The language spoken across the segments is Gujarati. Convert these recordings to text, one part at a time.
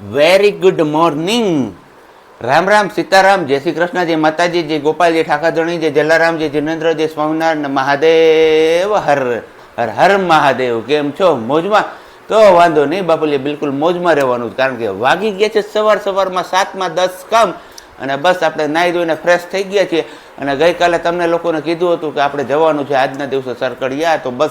Very good morning Ram Ram, Sitaram, જય શ્રી કૃષ્ણ, જય માતાજી, જય ગોપાલજી ઠાકાધણી જય જલારામ, જય જિનેન્દ્ર, જય સ્વામિનારાયણ મહાદેવ, હર હર હર મહાદેવ. કેમ છો? મોજમાં? તો વાંધો નહીં બાપુલી બિલકુલ મોજમાં રહેવાનું કારણ કે વાગી ગયા છે સવાર, સવારમાં સાતમાં દસ કામ, અને બસ આપણે નાહી ધોઈને ફ્રેશ થઈ ગયા છીએ. અને ગઈકાલે તમને લોકોને કીધું હતું કે આપણે જવાનું છે, આજના દિવસે સરકડિયા, તો બસ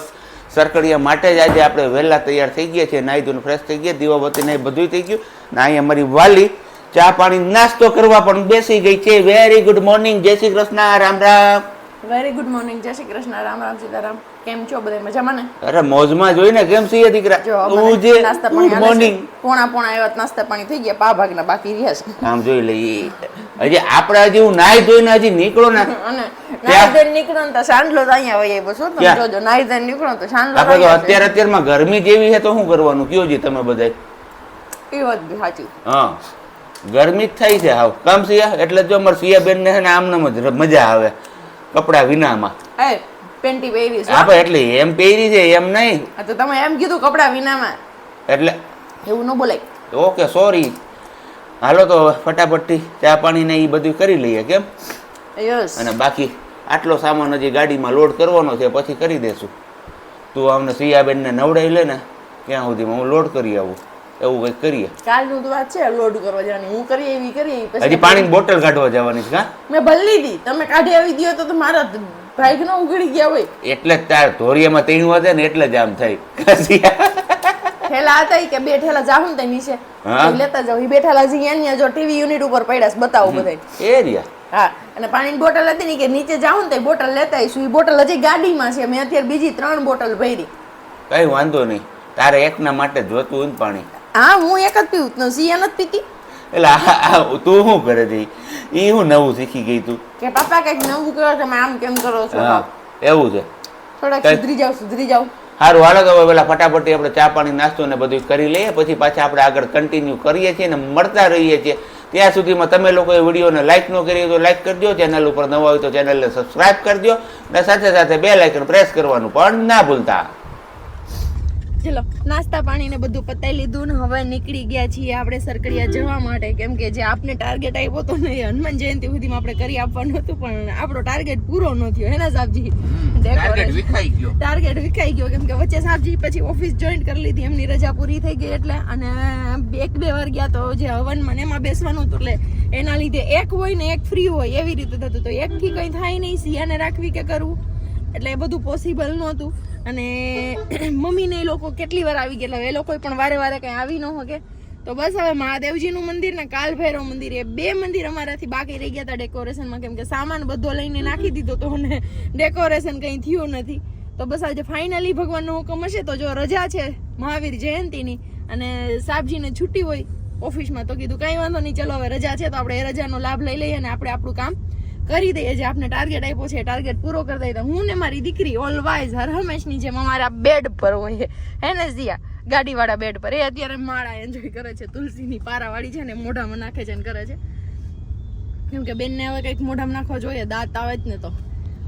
સરકડિયા માટે જ આજે આપણે વહેલા તૈયાર થઈ ગયા છીએ, નાહી ધોઈને ફ્રેશ થઈ ગયા, દીવાબત્તી ને બધું થઈ ગયું. ને અહીં અમારી વાલી ચા પાણી નાસ્તો કરવા પણ બેસી ગઈ છે. વેરી ગુડ મોર્નિંગ જય Shri Krishna. Ram Ram. Very good morning જય શ્રી કૃષ્ણ. રામ રામ, સીતારામ. કેમ છો બધા? મજામાં ને? અરે મોજમાં જોઈને કેમ છીએ દીકરા? તું જે નાસ્તા ગુડ પાણી મોર્નિંગ પોણા પોણા એવા નાસ્તા પાણી થઈ ગયા પા ભાગના બાકી રહ્યા છે. આમ જોઈ લઈએ. હજી આપણે હજી હું નાહી ધોઈને હજી નીકળો ને. નાઈ ધોઈને નીકળો ને તો સાંડલો તો અહીંયા હોય બસ તમે જોજો નાઈ ધોઈને નીકળો તો સાંડલો આપણે તો અત્યારે અત્યારમાં ગરમી જેવી છે તો શું કરવાનું? કયો જી તમે બધા એ વાત બી સાચી. હા. ગરમી જ થઈ છે હાવ. કામ સિયા? એટલે જો અમારે સિયા બેન ને આમ જ મજા આવે. કપડા વિનામાં. એ પેન્ટી પહેરી છે. આપણે એટલે એમ પહેરી છે એમ નહીં. તો તમે એમ કીધું કપડા વિનામાં. એટલે એવું ન બોલાય. Okay sorry. હાલો તો ફટાફટથી ચા પાણી ને એ બધું કરી લઈએ કેમ? યસ. અને બાકી આટલો સામાન હજી ગાડીમાં લોડ કરવાનો છે પછી કરી દેશું. તું અમને સિયાબેનને નવડાવી લે ને ત્યાં સુધીમાં હું લોડ કરી આવું. એવું કંઈક કરીએ. કાલનું તો વાત છે લોડ કરવા જવાની. હું કરી એવી કરી પછી હજી પાણીની બોટલ કાઢવા જવાની છે હા મેં ભલી દી. તમે કાઢી આવી દો તો તો મારા ભાઈ ન ઉગડી ગયા હોય. એટલે જ તાર ધોરિયામાં ત્રણ વાગે ને એટલે જ આમ થઈ. ઠેલા હતા કે બે ઠેલા જાહું ને નીચે લેતા જાવ ઈ બેઠેલા જઈ અહીંયા જો ટીવી યુનિટ ઉપર પડ્યા છે બતાવો બધાય. એ રહ્યા. હા અને પાણીની બોટલ હતી ને કે નીચે જાઉં ને તો બોટલ લેતા આવીશું. ઈ બોટલ હજી ગાડીમાં છે. મેં અત્યારે બીજી ત્રણ બોટલ ભરી. કઈ વાંધો નહીં. તારે એકના માટે જોતું હોય ને પાણી. હા હું એક જ પીવું. સિયા નથી પીતી. એટલે આ- તું શું કરે છે? એ હું નવું શીખી ગઈ તું? કે પપ્પા કંઈક નવું કરો તમે આમ કેમ કરો છો? હા એવું છે. થોડાક સુધરી જાવ સુધરી જાવ. સારું હાલો તો હવે પેલા ફટાફટી આપણે ચા પાણી નાસ્તો ને બધું કરી લઈએ. પછી પાછા આપણે આગળ કન્ટિન્યુ કરીએ છીએ ને મળતા રહીએ છીએ. ત્યાં સુધીમાં તમે લોકોએ વિડીયોને લાઇક ન કરી તો લાઇક કરજો. ચેનલ ઉપર નવા હોય તો ચેનલને સબસ્ક્રાઇબ કરજો. અને સાથે સાથે બે લાઇકન પ્રેસ કરવાનું પણ ના ભૂલતા. ચલો નાસ્તા પાણી ને બધું પતાઈ લીધું ને હવે નીકળી ગયા છીએ આપણે સરકડિયા જવા માટે. કેમ કે જે આપને ટાર્ગેટ આપ્યો હતો ને હનુમાન જયંતિ સુધીમાં આપણે કરી આપવાનું હતું પણ આપણો ટાર્ગેટ પૂરો ન થયો. હે ને સાહેબજી? ટાર્ગેટ વિખાઈ ગયો. કેમ કે વચ્ચે સાહેબજી પછી ઓફિસ જોઈન કરી લીધી એમની રજા પૂરી થઈ ગઈ એટલે. અને એક બે વાર ગયા તો જે હવનમાં એમાં બેસવાનું હતું એટલે એના લીધે એક હોય ને એક ફ્રી હોય એવી રીતે થતું. તો એકથી કંઈ થાય નહીં સિયાને રાખવી કે કરવું? એટલે એ બધું પોસિબલ નહોતું. અને મમ્મીને એ લોકો કેટલી વાર આવી ગયેલા એ લોકો પણ વારે વારે કંઈ આવી ન શકે તો બસ હવે મહાદેવજીનું મંદિર ને કાલ ભૈરવ મંદિર, એ બે મંદિર અમારાથી બાકી રહી ગયા હતા ડેકોરેશનમાં કેમ કે સામાન બધો લઈને નાખી દીધો તો અને ડેકોરેશન કંઈ થયું નથી. તો બસ આજે ફાઇનલી ભગવાનનો હુકમ હશે. તો જો રજા છે મહાવીર જયંતીની અને સાહેબજીને છૂટી હોય ઓફિસમાં તો કીધું કાંઈ વાંધો નહીં, ચલો હવે રજા છે તો આપણે એ રજાનો લાભ લઈ લઈએ અને આપણે આપણું કામ કરી દઈએ જે આપણે ટાર્ગેટ આપ્યો છે ટાર્ગેટ પૂરો કરી દઈએ. હું ને મારી દીકરી ઓલવાઇઝ હર હંમેશની જેમ અમારા બેડ પર હોય હે ને જીયા ગાડીવાળા બેડ પર. એ અત્યારે માળા એન્જોય કરે છે, તુલસીની પારાવાળી છે ને મોઢામાં નાખે છે ને કરે છે. કેમ કે બેનને હવે કંઈક મોઢામાં નાખવા જોઈએ, દાંત આવે જ ને તો.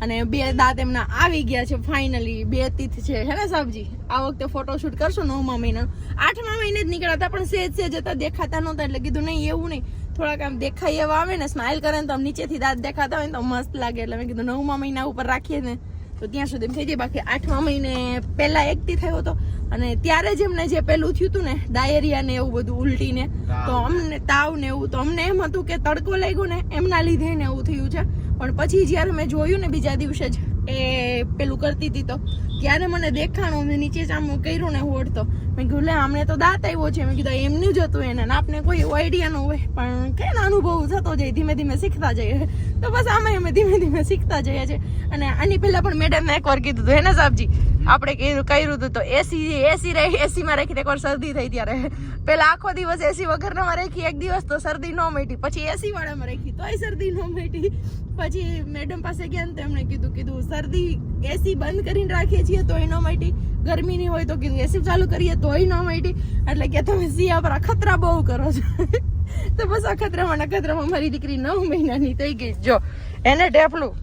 અને બે દાંત એમના આવી ગયા છે ફાઇનલી બે તીથ છે. હે ને સાહેબજી આ વખતે ફોટોશૂટ કરશું નવમા મહિનાનું. આઠમા મહિને જ નીકળ્યા હતા, પણ સેજ સેજ હતા, દેખાતા નહોતા, એટલે કીધું નહીં, એવું નહીં. થોડાક આમ દેખાય એવા આવે ને સ્માઇલ કરે ને તો આમ નીચેથી દાંત દેખાતા હોય ને તો મસ્ત લાગે. એટલે મેં કીધું નવમા મહિના ઉપર રાખીએ ને તો ત્યાં સુધી એમ થઈ જાય. બાકી આઠમા મહિને પહેલા એકથી થયો હતો. અને ત્યારે જ એમને જે પેલું થયું હતું ને ડાયરિયા ને એવું બધું ઉલટી ને તો અમને તાવ ને એવું તો અમને એમ હતું કે તડકો લાગ્યો ને એમના લીધે ને એવું થયું છે. પણ પછી જ્યારે મેં જોયું ને બીજા દિવસે જ એ પેલું કરતી હતી તો. ત્યારે મને દેખાણું મેં નીચે આમ કર્યું ને હોડતો મેં કીધું, લે, આમને તો દાંત આવ્યો છે. મેં કીધું એમનું જ હતું એને આપને કોઈ આઈડિયા ન હોય. પણ કઈ અનુભવ થતો જાય, ધીમે ધીમે શીખતા જઈએ. તો બસ આમાં અમે ધીમે ધીમે શીખતા જઈએ છીએ. અને આની પહેલા પણ મેડમને એકવાર કીધું હતું એને સાહેબજી, આપણે કર્યું કર્યું હતું તો એસી એસી રહી એસીમાં રાખીને એકવાર શરદી થઈ ત્યારે. પેલા આખો દિવસ એસી વગરનામાં રેખી એક દિવસ તો શરદી ન મેટી. પછી એસી વાળામાં રેખી તોય શરદી ન મેટી. પછી મેડમ પાસે ગયા ને તો કીધું કીધું શરદી એસી બંધ કરીને રાખીએ છીએ તોય ન મટી. ગરમીની હોય તો કીધું એસી ચાલુ કરીએ તોય ન મટી. એટલે કે તમે સિયા પર અખતરા બહુ કરો છો. તો બસ અખતરામાં ને અખતરામાં મારી દીકરી નવ મહિનાની થઈ ગઈ. જો એને ઢેફલું.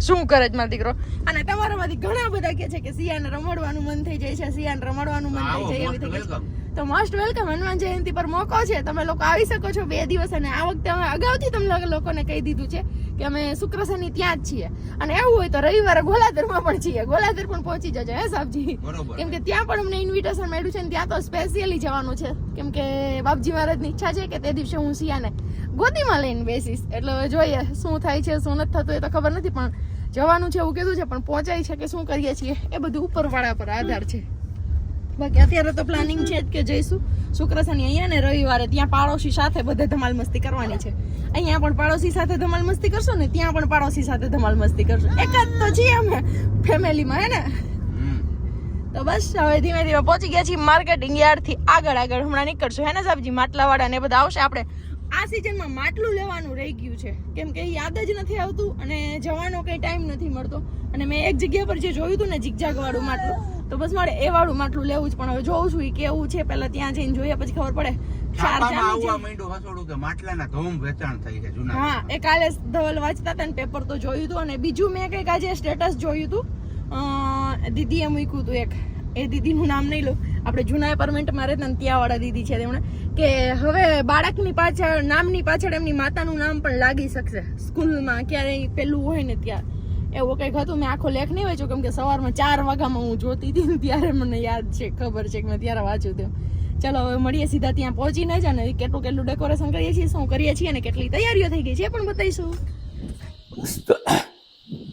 શું કરે છે મારો દીકરો? અને તમારામાંથી ઘણા બધા કે છે કે સિયાને રમાડવાનું મન થઈ જાય છે સિયાને રમાડવાનું મન થઈ જાય એવી થઈ ગઈ. તો મોસ્ટ વેલકમ હનુમાન જયંતિ પર મોકો છે. તમે લોકો આવી શકો છો બે દિવસ અને આ વખતે અમે અગાઉથી તમને લોકોને કહી દીધું છે કે અમે શુક્ર શનિ ત્યાં જ છીએ. અને એવું હોય તો રવિવારે ગોલાધરમાં પણ છીએ. ગોલાધર પણ પહોંચી જજો હે સાહેબજી કેમ કે ત્યાં પણ અમને ઇન્વિટેશન મળ્યું છે ને ત્યાં તો સ્પેશિયલી જવાનું છે. કેમ કે બાપજી મહારાજની ઈચ્છા છે કે તે દિવસે હું સિયાને ગોદીમાં લઈને બેસીશ. એટલે જોઈએ શું થાય છે શું નથી થતું એ તો ખબર નથી પણ જવાનું છે એવું કીધું છે પણ પહોંચાય છે કે શું કરીએ છીએ એ બધું ઉપરવાળા પર આધાર છે. બાકી અત્યારે તો પ્લાનિંગ છે જ કે જઈશું. શુક્ર શનિ અહીંયા ને રવિવારે ત્યાં પાડોશી સાથે બધે ધમાલ મસ્તી કરવાની છે. અહીંયા પણ પાડોશી સાથે ધમાલ મસ્તી કરશો ને ત્યાં પણ પાડોશી સાથે ધમાલ મસ્તી કરશું. એક જ તો છીએ અમે ફેમિલીમાં હે ને. તો બસ હવે ધીમે ધીમે પહોંચી ગયા છીએ માર્કેટિંગ યાર્ડથી આગળ આગળ હમણાં નીકળશું. હે ને સાહેબજી માટલાવાળા ને બધા આવશે આપણે. આ સિઝનમાં માટલું લેવાનું રહી ગયું છે. કેમ કે યાદ જ નથી આવતું અને જવાનો કઈ ટાઈમ નથી મળતો. અને મેં એક જગ્યા પર જે જોયું હતું ને જીગજાગ વાળું માટલું તો બસ મારે એ વાળું માટલું લેવું જ પણ હવે જોઉં છું કેવું છે પહેલા ત્યાં જઈને જોઈએ પછી ખબર પડે. હા એ કાલે ધવલ વાંચતા હતા ને પેપર તો જોયું હતું અને બીજું મેં કંઈક આજે સ્ટેટસ જોયું હતું. દીદીએ મૂક્યું હતું એક. એ દીદીનું નામ નહીં લો આપણે જૂના એપાર્ટમેન્ટમાં રહેતા ને ત્યાંવાળા દીદી છે તેમણે કે હવે બાળકની પાછળ નામની પાછળ એમની માતાનું નામ પણ લાગી શકશે. સ્કૂલમાં ક્યારેય પેલું હોય ને ત્યાં. એવું કંઈક હતું, મેં આખો લેખ નહીં વાંચ્યો, કેમ કે સવારમાં ચાર વાગ્યામાં હું જોતી હતી ત્યારે મને યાદ છે, ખબર છે કે મેં ત્યારે વાંચ્યું હતું. ચલો, હવે મળીએ સીધા ત્યાં પહોંચીને જ અને કેટલું કેટલું ડેકોરેશન કરીએ છીએ, શું કરીએ છીએ અને કેટલી તૈયારીઓ થઈ ગઈ છે પણ બતાવીશું.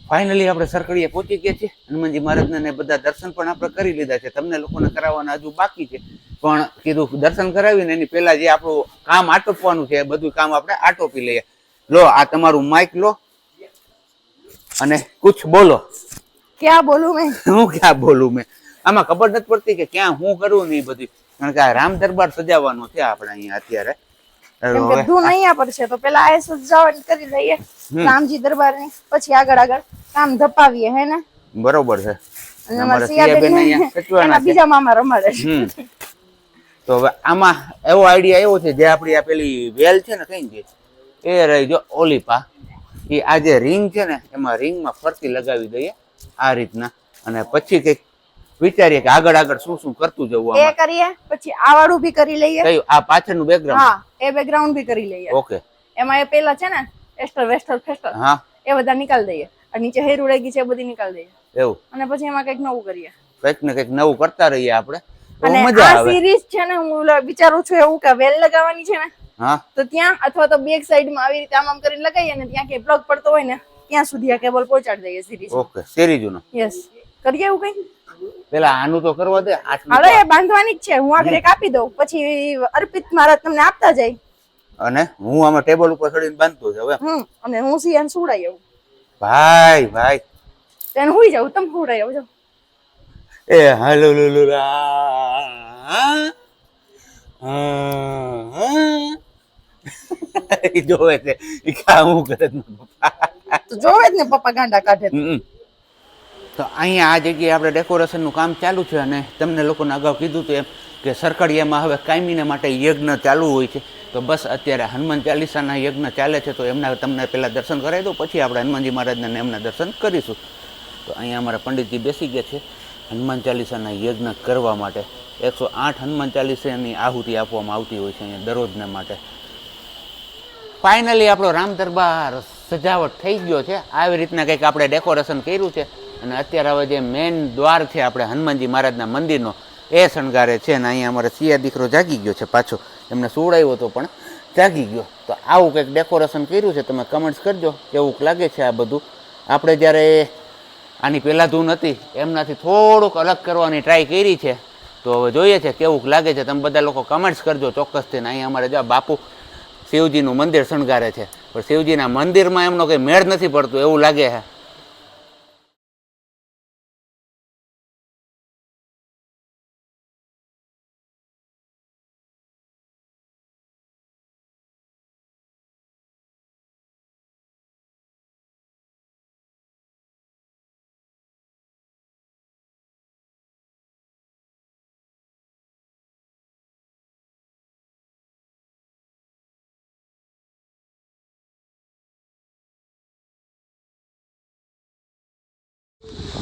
ફાઇનલી આપણે સરકડીએ પહોંચી ગયા છીએ. હનુમાનજી મહારાજના બધા દર્શન પણ આપણે કરી લીધા છે. તમને લોકોને કરાવવાના હજુ બાકી છે. પણ કીધું દર્શન કરાવીને એની પહેલા જે આપણું કામ આટોપવાનું છે બધું કામ આપણે આટોપી લઈએ. લો, આ તમારું માઇક લો. અને કુછ બોલો. ક્યાં બોલું મેં? હું ક્યાં બોલું મેં? આમાં ખબર નથી પડતી કે ક્યાં હું કરું નહીં બધું. કારણ કે આ રામ દરબાર સજાવવાનો છે આપણે અહીંયા અત્યારે. ધૂન અહીંયા પર છે તો પેલા આ સજાવટ કરી લઈએ. રામજી દરબારની પછી આગળ આગળ. કામ ધપાવીએ હે ને? બરોબર છે. અને અમારા સિયાબેન અહીંયા. બીજા મામા રમાડે છે. તો હવે આમાં એવો આઈડિયા એવો છે જે આપણી આ પેલી વેલ છે ને કઈ છે એ રહી જો ઓલીપા. એ આ જે રિંગ છે ને એમાં રિંગમાં ફરતી લગાવી દઈએ આ રીતના. અને પછી કંઈક વિચારીએ કે આગળ આગળ શું શું કરતું જવું એ કરીએ પછી આ વાળું બી કરી લઈએ. કયું? આ પાછળનું બેકગ્રાઉન્ડ હા એ બેકગ્રાઉન્ડ બી કરી લઈએ. ઓકે. એમાં એ પેલા છે ને એસ્ટર વેસ્ટર ફેસ્ટર હા. એ બધા નિકાલ દઈએ. અને નીચે હેર ઉડાઈ છે એ બધી નીકાળી દઈએ. એવું. અને પછી એમાં કંઈક નવું કરીએ. કંઈક ને કંઈક નવું કરતા રહીએ આપણે. અને આ સિરીઝ છે ને હું વિચારું છું એવું કે વેલ લગાવવાની છે ને તો ત્યાં અથવા તો બેક સાઈડમાં આવી રીતે આમ આમ કરીને લગાવીએ ને ત્યાં કે પ્લગ પડતો હોય ને ત્યાં સુધી આ કેબલ પહોંચાડી દઈએ સિરીઝ ઓકે સિરીઝનું યસ કરીએ એવું કઈ? પેલા આનું તો કરવા દે એ બાંધવાની જ છે હું આગળ આપી દઉં પછી અર્પિત મહારાજ તમને આપતા જાય. અને હું આમાં ટેબલ ઉપર ચડીને બાંધતો જ હવે હમ અને હું સિયાન સુડાઈ આવું. ભાઈ ભાઈ. તેને હુઈ જાવ તમે સુડાઈ આવજો. એ હાલો લો લો લા. હા? હા, હા. જોવે છે. એ કામ કરે પપ્પા. તો જોવે જ ને પપ્પા ગાંડા કાઢે તો અહીંયા આ જગ્યાએ આપણે ડેકોરેશનનું કામ ચાલુ છે અને તમને લોકોને અગાઉ કીધું હતું એમ કે સરકડિયામાં હવે કાયમીને માટે યજ્ઞ ચાલુ હોય છે. તો બસ અત્યારે હનુમાન ચાલીસાના યજ્ઞ ચાલે છે તો એમના તમને પહેલાં દર્શન કરાવી દો પછી આપણે હનુમાનજી મહારાજને ને એમના દર્શન કરીશું. તો અહીંયા અમારા પંડિતજી બેસી ગયા છે હનુમાન ચાલીસાના યજ્ઞ કરવા માટે. એકસો આઠ હનુમાન ચાલીસાની આહુતિ આપવામાં આવતી હોય છે અહીંયા દરરોજને માટે. ફાઇનલી આપણો રામ દરબાર સજાવટ થઈ ગયો છે. આવી રીતના કંઈક આપણે ડેકોરેશન કર્યું છે. અને અત્યારે હવે જે મેઇન દ્વાર છે આપણે હનુમાનજી મહારાજના મંદિરનો, એ શણગારે છે અને અહીંયા અમારે સિયા દીકરો જાગી ગયો છે પાછો. એમને સુવડાવ્યો હતો પણ જાગી ગયો. તો આવું કંઈક ડેકોરેશન કર્યું છે. તમે કમેન્ટ્સ કરજો. કેવું લાગે છે આ બધું? આપણે જ્યારે આની પહેલાં ધૂન હતી, એમનાથી થોડુંક અલગ કરવાની ટ્રાય કરી છે. તો હવે જોઈએ છે કેવું લાગે છે. તમે બધા લોકો કમેન્ટ્સ કરજો ચોક્કસથી. અહીંયા અમારે જો બાપુ શિવજીનું મંદિર શણગારે છે. પણ શિવજીના મંદિરમાં એમનો કંઈ મેળ નથી પડતો એવું લાગે છે.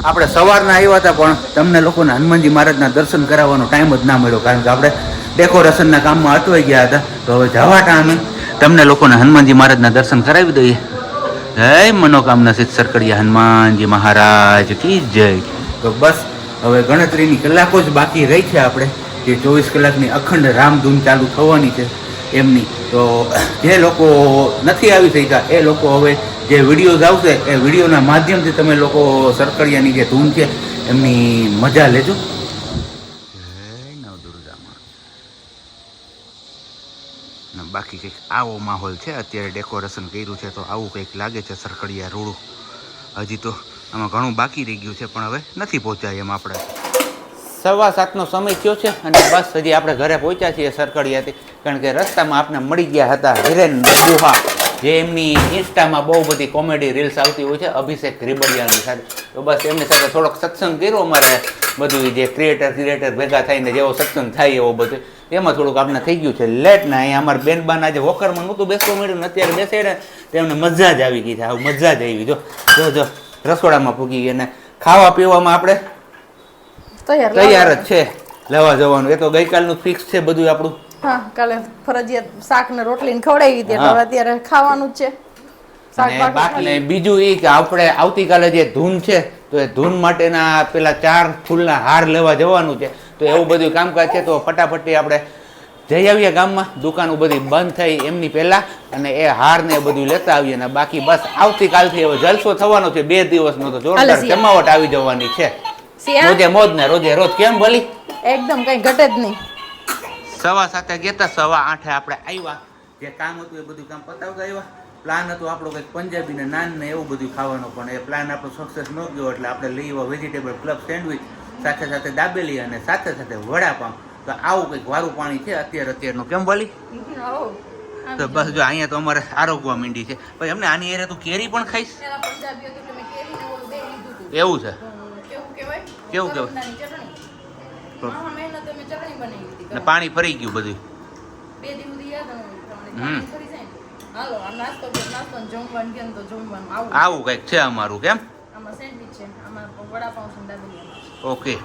આપણે સવારના આવ્યા હતા, પણ તમને લોકોને હનુમાનજી મહારાજના દર્શન કરાવવાનો ટાઈમ જ ના મળ્યો, કારણ કે આપણે ડેકોરેશનના કામમાં અટવાઈ ગયા હતા. તો હવે જવા ટાણે તમને લોકોને હનુમાનજી મહારાજના દર્શન કરાવી દઈએ. જય મનોકામના સિદ્ધ સરકડિયા હનુમાનજી મહારાજ, કી જય. તો બસ, હવે ગણતરીની કલાકો જ બાકી રહી છે આપણે, જે ચોવીસ કલાકની અખંડ રામધૂન ચાલુ થવાની છે એમની. તો જે લોકો નથી આવી શક્યા, એ લોકો હવે જે વિડીયોઝ આવશે, એ વિડીયોના માધ્યમથી તમે લોકો સરકડિયાની જે ધૂન છે, એમની મજા લેજો. બાકી કંઈક આવો માહોલ છે, અત્યારે ડેકોરેશન કર્યું છે, તો આવું કંઈક લાગે છે સરકડિયા રૂડું. હજી તો આમાં ઘણું બાકી રહી ગયું છે, પણ હવે નથી પહોંચાય એમ આપણે. સવા સાતનો સમય થયો છે, અને બસ હજી આપણે ઘરે પહોંચ્યા છીએ સરકડિયાથી, કારણ કે રસ્તામાં આપણે મળી ગયા હતા હિરેન ગુહા જે એમની ઇન્સ્ટામાં બહુ બધી કોમેડી રીલ્સ આવતી હોય છે અભિષેક રીબડિયાની સાથે. તો બસ એમની સાથે થોડોક સત્સંગ કર્યો અમારે બધું જે ક્રિએટર ક્રિએટર ભેગા થઈને જેવો સત્સંગ થાય એવો બધું. એમાં થોડુંક આપણે થઈ ગયું છે. લેટ ના અહીંયા અમારા બેનબાન આજે વોકરમાં નહોતું બેસવા મળ્યું અત્યારે બેસે ને તેમને મજા જ આવી ગઈ છે. આવું મજા જ આવી. જો જો જો રસોડામાં પૂગી ગઈ અને ખાવા પીવામાં આપણે તૈયાર તૈયાર જ છે. લેવા જવાનું. એ તો ગઈકાલનું ફિક્સ છે બધું આપણું. હા કાલે ફરજિયાત શાક ને રોટલી ખવડાવી હતી એટલે અત્યારે ખાવાનું જ છે. અને બીજું એ કે આપણે આવતીકાલે જે ધૂન છે તો એ ધૂન માટેના પેલા ચાર ફૂલના હાર લેવા જવાનું છે. તો એવું બધું કામકાજ છે તો ફટાફટી આપણે જઈ આવીએ ગામમાં. દુકાનો બધી બંધ થઈ એમની પહેલાં અને એ હાર ને બધું લેતા આવીએ. અને બાકી બસ આવતીકાલથી હવે જલસો થવાનો છે બે દિવસનો તો જોરદાર જમાવટ આવી જવાની છે. રોજે મોજ ને રોજે રોજ કેમ ભલી? એકદમ કઈ ઘટે જ નહીં. સવા સાતે ગયા સવા આઠે આપણે આવ્યા જે કામ હતું એ બધું કામ પતાવતા આવ્યા પ્લાન હતો આપણો કંઈક પંજાબી ને નાન ને એવું બધું ખાવાનું પણ એ પ્લાન આપણો સક્સેસ ન ગયો એટલે આપણે લઈ આવ્યા વેજીટેબલ ક્લબ સેન્ડવિચ સાથે સાથે દાબેલી અને સાથે સાથે વડાપાવ તો આવું કંઈક વારું પાણી છે અત્યારે અત્યારનું. કેમ બોલી તો બસ જો અહીંયા તો અમારે આરોગવા માંડી છે. ભાઈ અમને આની એરે તું કેરી પણ ખાઈશ. એવું છે? કેવું કહેવાય? ને પાણી ફરી ગયું બધું? બે યાદ. હાલો આ નાસ્તો નાસ્તો જમવાનું કેમ તો જમવાનું આવું. આવું કંઈક છે અમારું કેમ? આમાં સેન્ડવિચ આમાં વડાપાઉં છે. ઓકે.